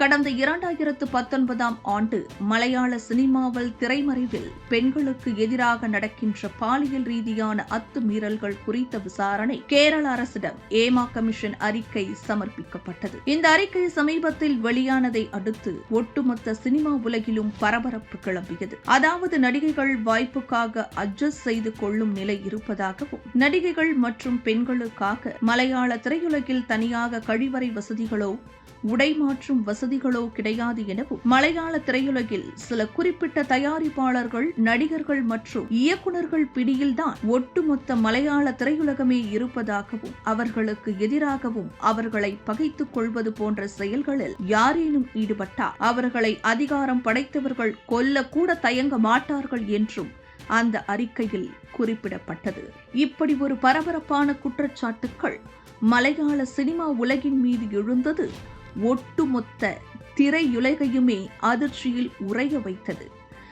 கடந்த இரண்டாயிரத்து பத்தொன்பதாம் ஆண்டு மலையாள சினிமாவில் திரைமறைவில் பெண்களுக்கு எதிராக நடக்கின்ற பாலியல் ரீதியான அத்துமீறல்கள் குறித்த விசாரணை கேரள அரசிடம் ஏமா கமிஷன் அறிக்கை சமர்ப்பிக்கப்பட்டது. இந்த அறிக்கை சமீபத்தில் வெளியானதை அடுத்து ஒட்டுமொத்த சினிமா உலகிலும் பரபரப்பு கிளம்பியது. அதாவது நடிகைகள் வாய்ப்புக்காக அட்ஜஸ்ட் செய்து கொள்ளும் நிலை இருப்பதாகவும் நடிகைகள் மற்றும் பெண்களுக்காக மலையாள திரையுலகில் தனியாக கழிவறை வசதிகளோ உடை மாற்றும் வசதிகளோ கிடையாது எனவும் மலையாள திரையுலகில் சில குறிப்பிட்ட தயாரிப்பாளர்கள் நடிகர்கள் மற்றும் இயக்குநர்கள் பிடியில்தான் ஒட்டுமொத்த மலையாள திரையுலகமே இருப்பதாகவும் அவர்களுக்கு எதிராகவும் அவர்களை பகைத்துக் கொள்வது போன்ற செயல்களில் யாரேனும் ஈடுபட்டால் அவர்களை அதிகாரம் படைத்தவர்கள் கொல்லக்கூட தயங்க மாட்டார்கள் என்றும் அந்த அறிக்கையில் குறிப்பிடப்பட்டது. இப்படி ஒரு பரபரப்பான குற்றச்சாட்டுக்கள் மலையாள சினிமா உலகின் மீது எழுந்தது ஒட்டுமொத்த திரையுலகையுமே அதிர்ச்சியில் உறைய வைத்தது.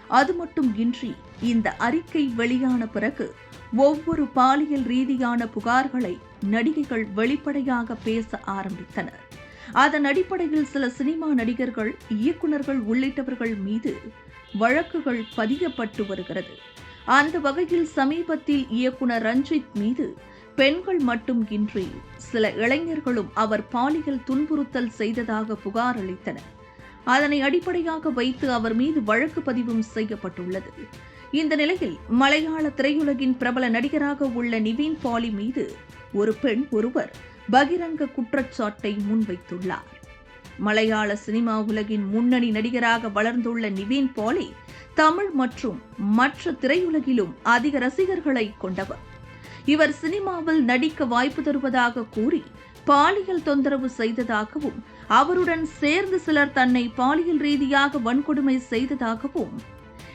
அது மட்டும் இன்றி இந்த அறிக்கை வெளியான பிறகு ஒவ்வொரு பாலியல் ரீதியான புகார்களை நடிகைகள் வெளிப்படையாக பேச ஆரம்பித்தனர். அதன் அடிப்படையில் சில சினிமா நடிகர்கள் இயக்குநர்கள் உள்ளிட்டவர்கள் மீது வழக்குகள் பதியப்பட்டு வருகிறது. அந்த வகையில் சமீபத்தில் இயக்குனர் ரஞ்சித் மீது பெண்கள் மட்டும் இன்றி சில இளைஞர்களும் அவர் பாலியல் துன்புறுத்தல் செய்ததாக புகார் அளித்தனர். அதனை அடிப்படையாக வைத்து அவர் மீது வழக்கு பதிவும் செய்யப்பட்டுள்ளது. இந்த நிலையில் மலையாள திரையுலகின் பிரபல நடிகராக உள்ள நிவீன் பாலி மீது ஒரு பெண் ஒருவர் பகிரங்க குற்றச்சாட்டை முன்வைத்துள்ளார். மலையாள சினிமா உலகின் முன்னணி நடிகராக வளர்ந்துள்ள நிவீன் பாலி தமிழ் மற்றும் மற்ற திரையுலகிலும் அதிக ரசிகர்களை கொண்டவர். இவர் சினிமாவில் நடிக்க வாய்ப்பு தருவதாக கூறி பாலியல் தொந்தரவு செய்ததாகவும் அவருடன் சேர்ந்து சிலர் தன்னை பாலியல் ரீதியாக வன்கொடுமை செய்ததாகவும்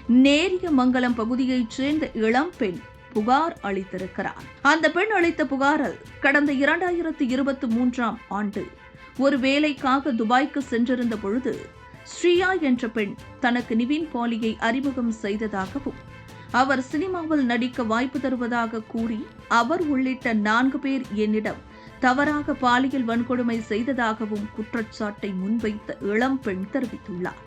நேரிய மங்கலம் பகுதியைச் சேர்ந்த இளம் பெண் புகார் அளித்திருக்கிறார். அந்த பெண் அளித்த புகாரில் கடந்த இரண்டாயிரத்தி இருபத்தி மூன்றாம் ஆண்டு ஒரு வேலைக்காக துபாய்க்கு சென்றிருந்த பொழுது ஸ்ரீயா என்ற பெண் தனக்கு நிவின் பாலியை அறிமுகம் செய்ததாகவும் அவர் சினிமாவில் நடிக்க வாய்ப்பு தருவதாக கூறி அவர் உள்ளிட்ட நான்கு பேர் என்னிடம் தவறாக பாலியல் வன்கொடுமை செய்ததாகவும் குற்றச்சாட்டை முன்வைத்த இளம்பெண் தெரிவித்துள்ளார்.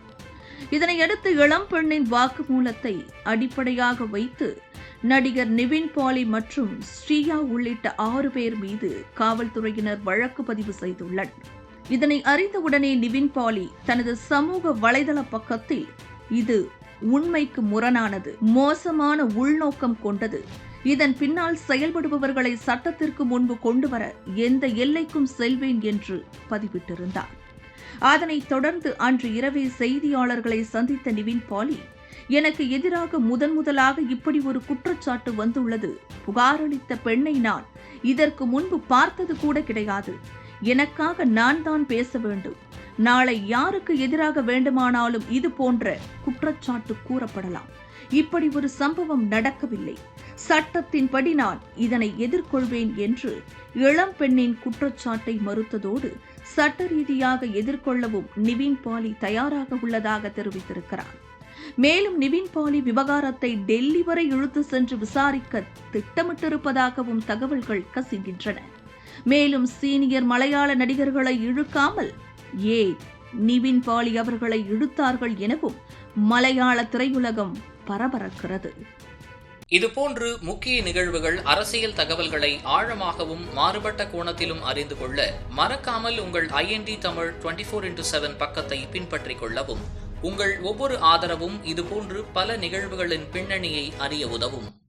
இதனையடுத்து இளம்பெண்ணின் வாக்குமூலத்தை அடிப்படையாக வைத்து நடிகர் நிவின் பாலி மற்றும் ஸ்ரீயா உள்ளிட்ட ஆறு பேர் மீது காவல்துறையினர் வழக்கு பதிவு செய்துள்ளனர். இதனை அறிந்தவுடனே நிவின் பாலி தனது சமூக வலைதள பக்கத்தில் இது உண்மைக்கு முரணானது மோசமான உள்நோக்கம் கொண்டது. இதன் பின்னால் செயல்படுபவர்களை சட்டத்திற்கு முன்பு கொண்டுவர எந்த எல்லைக்கும் செல்வேன் என்று பதிவிட்டிருந்தார் அதனைத் தொடர்ந்து அன்று இரவே செய்தியாளர்களை சந்தித்த நிவின் பாலி எனக்கு எதிராக முதன் முதலாக இப்படி ஒரு குற்றச்சாட்டு வந்துள்ளது. புகாரளித்த பெண்ணை நான் இதற்கு முன்பு பார்த்தது கூட கிடையாது. எனக்காக நான் தான் பேச வேண்டும். நாளை யாருக்கு எதிராக வேண்டுமானாலும் இது போன்ற குற்றச்சாட்டு கூறப்படலாம். இப்படி ஒரு சம்பவம் நடக்கவில்லை. சட்டத்தின்படி நான் இதனை எதிர்கொள்வேன் என்று இளம் பெண்ணின் குற்றச்சாட்டை மறுத்ததோடு சட்ட ரீதியாக எதிர்கொள்ளவும் நிவின் பாலி தயாராக உள்ளதாக தெரிவித்திருக்கிறார். மேலும் நிவின் பாலி விவகாரத்தை டெல்லி வரை இழுத்து சென்று விசாரிக்க திட்டமிட்டிருப்பதாகவும் தகவல்கள் கசிகின்றன. மேலும் சீனியர் மலையாள நடிகர்களை இழுக்காமல் ஏ நிவின் பாலி அவர்களை இழுத்தார்கள் எனவும் மலையாள திரையுலகம் பரபரக்கிறது. இதுபோன்று முக்கிய நிகழ்வுகள் அரசியல் தகவல்களை ஆழமாகவும் மாறுபட்ட கோணத்திலும் அறிந்து கொள்ள மறக்காமல் உங்கள் IND Tamil twenty four into seven பக்கத்தை பின்பற்றிக் கொள்ளவும் உங்கள் ஒவ்வொரு ஆதரவும் இதுபோன்று பல நிகழ்வுகளின் பின்னணியை அறிய உதவும்.